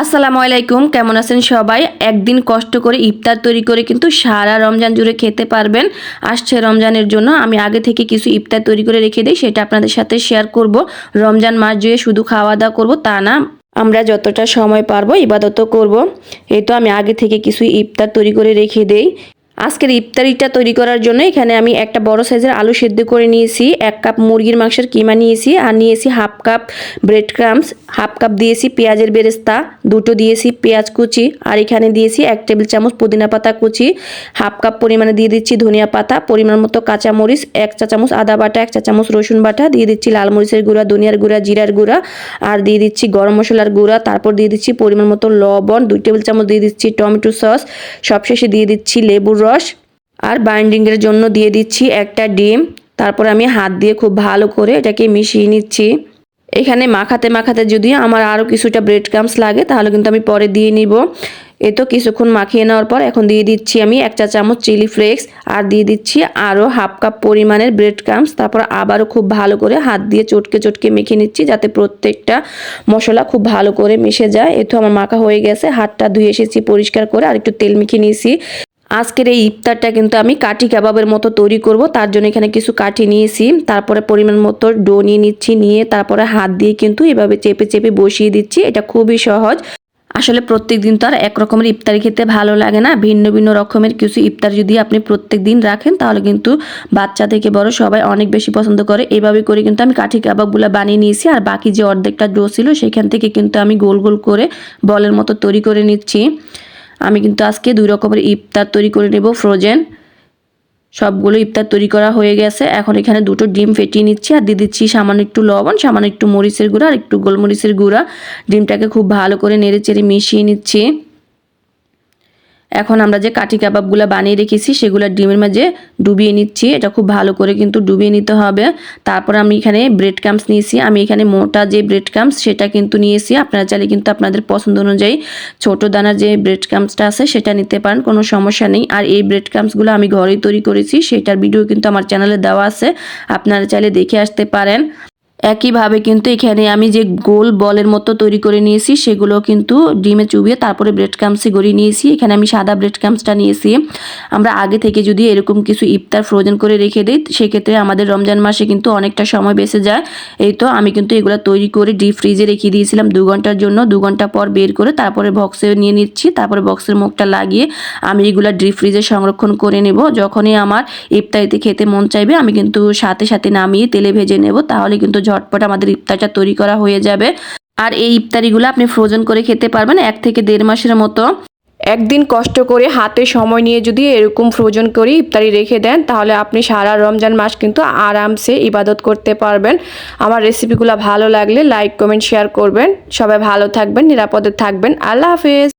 আসসালামু আলাইকুম, কেমন আছেন সবাই? একদিন কষ্ট করে ইফতার তৈরি করে কিন্তু সারা রমজান জুড়ে খেতে পারবেন। আসছে রমজানের জন্য, আমি আগে থেকে কিছু ইফতার তৈরি করে রেখে দিই, সেটা আপনাদের সাথে শেয়ার করব। রমজান মাস জুড়ে শুধু খাওয়া দাওয়া করব, তা না, আমরা যতটা সময় পারব ইবাদত করব। এই তো আমি আগে থেকে কিছু ইফতার তৈরি করে রেখে দেই। আজকের ইফতারিটা তৈরি করার জন্য এখানে আমি একটা বড় সাইজের আলু সেদ্ধ করে নিয়েছি, এক কাপ মুরগির মাংসের কিমা নিয়েছি আর নিয়েছি half cup bread crumbs half cup দিয়েছি পেঁয়াজের বেরেস্তা, দুটো দিয়েছি পেঁয়াজ কুচি আর এখানে দিয়েছি এক টেবিল চামচ পুদিনা পাতা কুচি, হাফ কাপ পরিমাণে দিয়ে দিচ্ছি ধনিয়া পাতা, পরিমাণ মতো কাঁচা মরিচ এক চা চামচ আদা বাটা, এক চা চামচ রসুন বাটা, দিয়ে দিচ্ছি লাল মরিচের গুঁড়া, ধনিয়ার গুঁড়া, জিরার গুঁড়া আর দিয়ে দিচ্ছি গরম মশলার গুঁড়া, তারপর দিয়ে দিচ্ছি পরিমাণ মতো লবণ, দুই টেবিল চামচ দিয়ে দিচ্ছি টমেটো সস, সবশেষে দিয়ে দিচ্ছি লেবুর রস আর বাইন্ডিংয়ের জন্য দিয়ে দিচ্ছি একটা ডিম। তারপর আমি হাত দিয়ে খুব ভালো করে এটাকে মিশিয়ে নিচ্ছি। এখানে মাখাতে মাখাতে যদি আমার আরও কিছুটা ব্রেড ক্রামস লাগে, তাহলে কিন্তু আমি পরে দিয়ে নিব। এ তো কিছুক্ষণ মাখিয়ে নেওয়ার পর এখন দিয়ে দিচ্ছি আমি এক চা চামচ চিলি ফ্লেক্স আর দিয়ে দিচ্ছি আরও হাফ কাপ পরিমাণের ব্রেড ক্রামস তারপর আবারও খুব ভালো করে হাত দিয়ে চটকে চটকে মেখে নিচ্ছি যাতে প্রত্যেকটা মশলা খুব ভালো করে মিশে যায়। এ তো আমার মাখা হয়ে গেছে, হাতটা ধুয়ে এসেছি পরিষ্কার করে। আর একটু তেল মেখে নিয়েছি। আজকের এই ইফতারটা কিন্তু আমি কাঠি কাবাবের মতো তৈরি করব। তার জন্য এখানে কিছু কাঠি নিয়েছি। তারপরে পরিমাণ মতো ডো নিয়ে নিচ্ছি, নিয়ে তারপরে হাত দিয়ে কিন্তু এভাবে চেপে চেপে বসিয়ে দিচ্ছি। এটা খুবই সহজ। আসলে প্রত্যেক দিন তো আর এক রকমের ইফতারি খেতে ভালো লাগে না। ভিন্ন ভিন্ন রকমের কিছু ইফতার যদি আপনি প্রত্যেক দিন রাখেন, তাহলে কিন্তু বাচ্চা থেকে বড় সবাই অনেক বেশি পছন্দ করে। এইভাবে করে কিন্তু আমি কাঠি কাবাবগুলো বানিয়ে নিয়েছি। আর বাকি যে অর্ধেকটা ডো ছিল, সেখান থেকে কিন্তু আমি গোল গোল করে বলের মতো তৈরি করে নিচ্ছি। আমি কিন্তু আজকে দুই রকমের ইফতার তৈরি করে নেব ফ্রোজেন সবগুলো ইফতার তৈরি করা হয়ে গেছে। এখন এখানে দুটো ডিম ফেটিয়ে নিচ্ছি। আর দিয়ে দিচ্ছি সামান্য একটু লবণ, সামান্য একটু মরিচের গুঁড়া আর একটু গোলমরিচের গুঁড়া। ডিমটাকে খুব ভালো করে নেড়ে চেড়ে মিশিয়ে নিচ্ছি। এখন আমরা যে কাঠি কাবাবগুলো বানিয়ে রেখেছি, সেগুলো ডিমের মাঝে ডুবিয়ে নিচ্ছি। এটা খুব ভালো করে কিন্তু ডুবিয়ে নিতে হবে। তারপর আমি এখানে ব্রেড ক্রামস নিয়েছি। আমি এখানে মোটা যে ব্রেড ক্রামস সেটা কিন্তু নিয়েছি। আপনারা চাইলে কিন্তু আপনাদের পছন্দ অনুযায়ী ছোট দানার যে ব্রেড ক্রামসটা আছে, সেটা নিতে পারেন, কোনো সমস্যা নেই। আর এই ব্রেড ক্রামসগুলো আমি ঘরেই তৈরি করেছি, সেটার ভিডিও কিন্তু আমার চ্যানেলে দেওয়া আছে। আপনারা চাইলে দেখে আসতে পারেন। একইভাবে কিন্তু এখানে আমি যে গোল বলের মতো তৈরি করে নিয়েছি, সেগুলো কিন্তু ডিমে চুবিয়ে তারপরে ব্রেড ক্রামসে গড়িয়ে নিয়েছি। এখানে আমি সাদা ব্রেড ক্রামসটা নিয়েছি। আমরা আগে থেকে যদি এরকম কিছু ইফতার ফ্রোজেন করে রেখে দিই, সেক্ষেত্রে আমাদের রমজান মাসে কিন্তু অনেকটা সময় বেঁচে যায়। এই তো আমি কিন্তু এগুলো তৈরি করে ডিপ ফ্রিজে রেখে দিয়েছিলাম দু ঘণ্টার জন্য। দু ঘণ্টা পর বের করে তারপরে বক্সে নিয়ে নিচ্ছি। তারপরে বক্সের মুখটা লাগিয়ে আমি এগুলো ডিপ ফ্রিজে সংরক্ষণ করে নেব। যখনই আমার ইফতারিতে খেতে মন চাইবে, আমি কিন্তু সাথে সাথে নামিয়ে তেলে ভেজে নেব। তাহলে কিন্তু ঝটপট আমাদের ইফতারটা তৈরি করা হয়ে যাবে। আর এই ইফতারিগুলো আপনি ফ্রোজেন করে খেতে পারবেন এক থেকে দেড় মাসের মতো। একদিন কষ্ট করে হাতে সময় নিয়ে যদি এরকম ফ্রোজন করে ইফতারি রেখে দেন, তাহলে আপনি সারা রমজান মাস কিন্তু আরামসে ইবাদত করতে পারবেন। আমার রেসিপিগুলো ভালো লাগলে লাইক কমেন্ট শেয়ার করবেন। সবাই ভালো থাকবেন, নিরাপদে থাকবেন। আল্লাহ হাফেজ।